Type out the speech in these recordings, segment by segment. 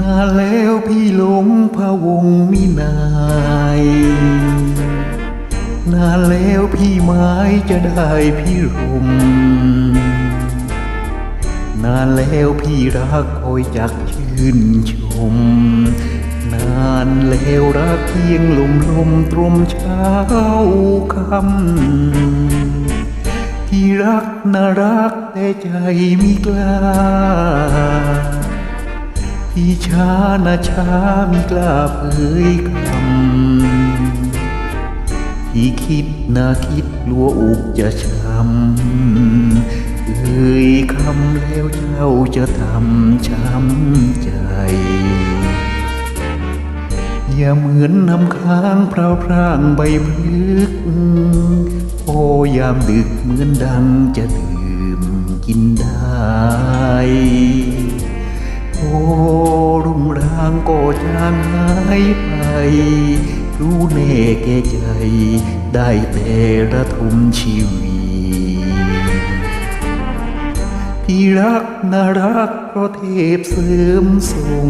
นานแล้วพี่หลงพะวงมินาย นานแล้วพี่ไม้จะได้พี่รม นานแล้วพี่รักคอยจักชื่นชม นานแล้วรักเพียงลมลมตรมเช้าคำที่รักน่ารักแต่ใจมิกล้า ที่ช้านะช้ามิกล้าเผยคำที่คิดนาคิดลัวอุกจะช้ำเอ่ยคำแล้วเจ้าจะทำช้ำใจ อย่าเหมือนน้ำค้างพราวพร่างใบพลึก โอยามดึกเหมือนดังจะดื่มกินได้ รางก็จางหายไปรู้แน่แก่ใจ ได้แต่ระทมชีวีที่รักน่ารักเพราะเทพเสริมทรง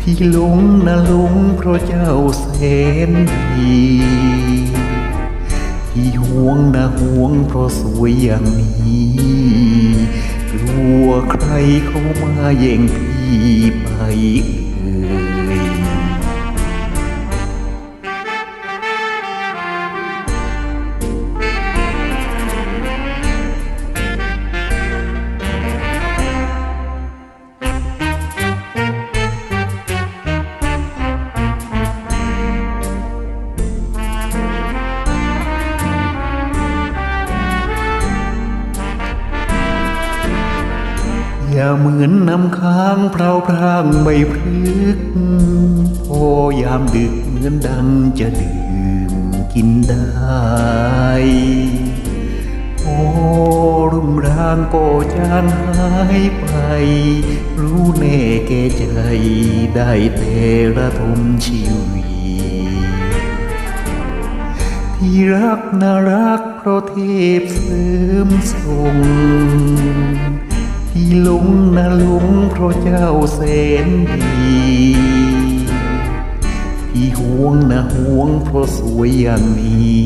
ที่หลงน่ะหลงเพราะเจ้าแสนดีที่ห่วงนะห่วงเพราะสวยอย่างนี้ กลัวใครเข้ามาแย่งพี ไปเอ่ อย่าเหมือนน้ำค้างพราพร่างใบพลึกพอยามดึกเหมือนดังจะดื่มกินได้โอรุ่งรางก็จางหายไป รู้แน่แก่ใจได้แต่ระทมชีวีที่รักน่ารักเพราะเทพเสริมทรง ลงนะหลงเพราะเจ้าแสนดีพี่ห่วงนะห่วงเพราะสวยอย่างนี้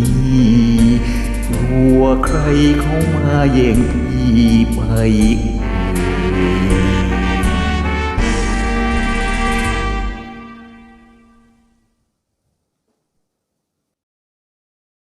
กลัวใครเข้ามาแย่งพี่ไปอ